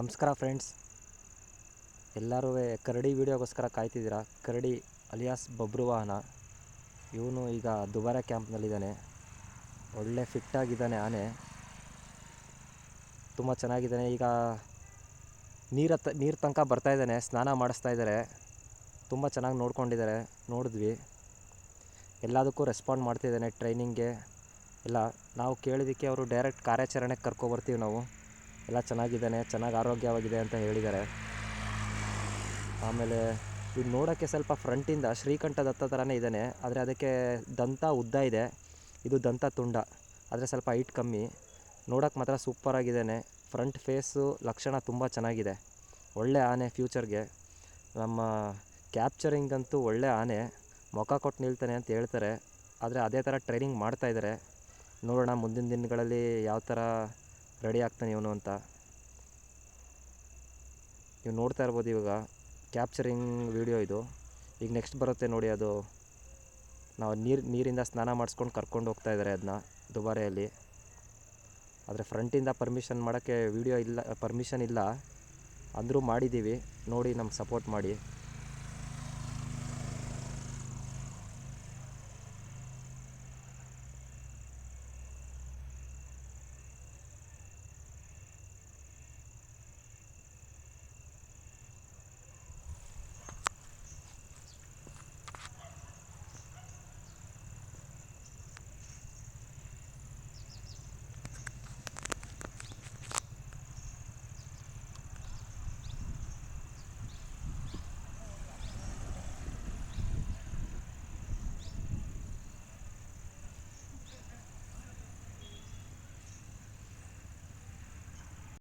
ನಮಸ್ಕಾರ ಫ್ರೆಂಡ್ಸ್. ಎಲ್ಲರೂ ಕರಡಿ ವೀಡಿಯೋಗೋಸ್ಕರ ಕಾಯ್ತಿದ್ದೀರಾ? ಕರಡಿ ಅಲಿಯಾಸ್ ಬಬ್ರು ವಾಹನ. ಇವನು ಈಗ ದುಬಾರೆ ಕ್ಯಾಂಪ್ನಲ್ಲಿದ್ದಾನೆ. ಒಳ್ಳೆ ಫಿಟ್ಟಾಗಿದ್ದಾನೆ ಆನೆ. ತುಂಬ ಚೆನ್ನಾಗಿದ್ದಾನೆ. ಈಗ ನೀರ ತ, ನೀರು ತನಕ ಬರ್ತಾ ಇದ್ದಾನೆ. ಸ್ನಾನ ಮಾಡಿಸ್ತಾ ಇದ್ದಾರೆ. ತುಂಬ ಚೆನ್ನಾಗಿ ನೋಡ್ಕೊಂಡಿದ್ದಾರೆ. ನೋಡಿದ್ವಿ. ಎಲ್ಲದಕ್ಕೂ ರೆಸ್ಪಾಂಡ್ ಮಾಡ್ತಿದ್ದಾನೆ ಟ್ರೈನಿಂಗ್ಗೆ. ಎಲ್ಲ, ನಾವು ಕೇಳಿದ್ದಕ್ಕೆ ಅವರು ಡೈರೆಕ್ಟ್ ಕಾರ್ಯಾಚರಣೆಗೆ ಕರ್ಕೊಬರ್ತೀವಿ ನಾವು. ಎಲ್ಲ ಚೆನ್ನಾಗಿದ್ದಾನೆ, ಚೆನ್ನಾಗಿ ಆರೋಗ್ಯವಾಗಿದೆ ಅಂತ ಹೇಳಿದ್ದಾರೆ. ಆಮೇಲೆ ಇದು ನೋಡೋಕ್ಕೆ ಸ್ವಲ್ಪ ಫ್ರಂಟಿಂದ ಶ್ರೀಕಂಠ ದತ್ತ ಥರನೇ ಇದ್ದಾನೆ, ಆದರೆ ಅದಕ್ಕೆ ದಂತ ಉದ್ದ ಇದೆ. ಇದು ದಂತ ತುಂಡ, ಆದರೆ ಸ್ವಲ್ಪ ಹೈಟ್ ಕಮ್ಮಿ. ನೋಡೋಕ್ಕೆ ಮಾತ್ರ ಸೂಪರಾಗಿದ್ದಾನೆ ಫ್ರಂಟ್ ಫೇಸು ಲಕ್ಷಣ ತುಂಬ ಚೆನ್ನಾಗಿದೆ. ಒಳ್ಳೆ ಆನೆ ಫ್ಯೂಚರ್ಗೆ. ನಮ್ಮ ಕ್ಯಾಪ್ಚರಿಂಗಂತೂ ಒಳ್ಳೆ ಆನೆ. ಮುಖ ಕೊಟ್ಟು ನಿಲ್ತಾನೆ ಅಂತ ಹೇಳ್ತಾರೆ. ಆದರೆ ಅದೇ ಥರ ಟ್ರೈನಿಂಗ್ ಮಾಡ್ತಾಯಿದ್ದಾರೆ ನೋಡೋಣ ಮುಂದಿನ ದಿನಗಳಲ್ಲಿ ಯಾವ ಥರ ರೆಡಿ ಆಗ್ತಾನೆ ಇವನು ಅಂತ. ನೀವು ನೋಡ್ತಾ ಇರ್ಬೋದು ಇವಾಗ ಕ್ಯಾಪ್ಚರಿಂಗ್ ವಿಡಿಯೋ ಇದು. ಈಗ ನೆಕ್ಸ್ಟ್ ಬರುತ್ತೆ ನೋಡಿ ಅದು. ನಾವು ನೀರು, ನೀರಿಂದ ಸ್ನಾನ ಮಾಡಿಸ್ಕೊಂಡು ಕರ್ಕೊಂಡು ಹೋಗ್ತಾ ಇದ್ದಾರೆ ಅದನ್ನ ದುಬಾರೆಯಲ್ಲಿ. ಆದರೆ ಫ್ರಂಟಿಂದ ಪರ್ಮಿಷನ್ ಮಾಡೋಕ್ಕೆ ವಿಡಿಯೋ ಇಲ್ಲ ಪರ್ಮಿಷನ್ ಇಲ್ಲ. ಅಂದರೂ ಮಾಡಿದ್ದೀವಿ. ನೋಡಿ ನಮ್ಗೆ ಸಪೋರ್ಟ್ ಮಾಡಿ.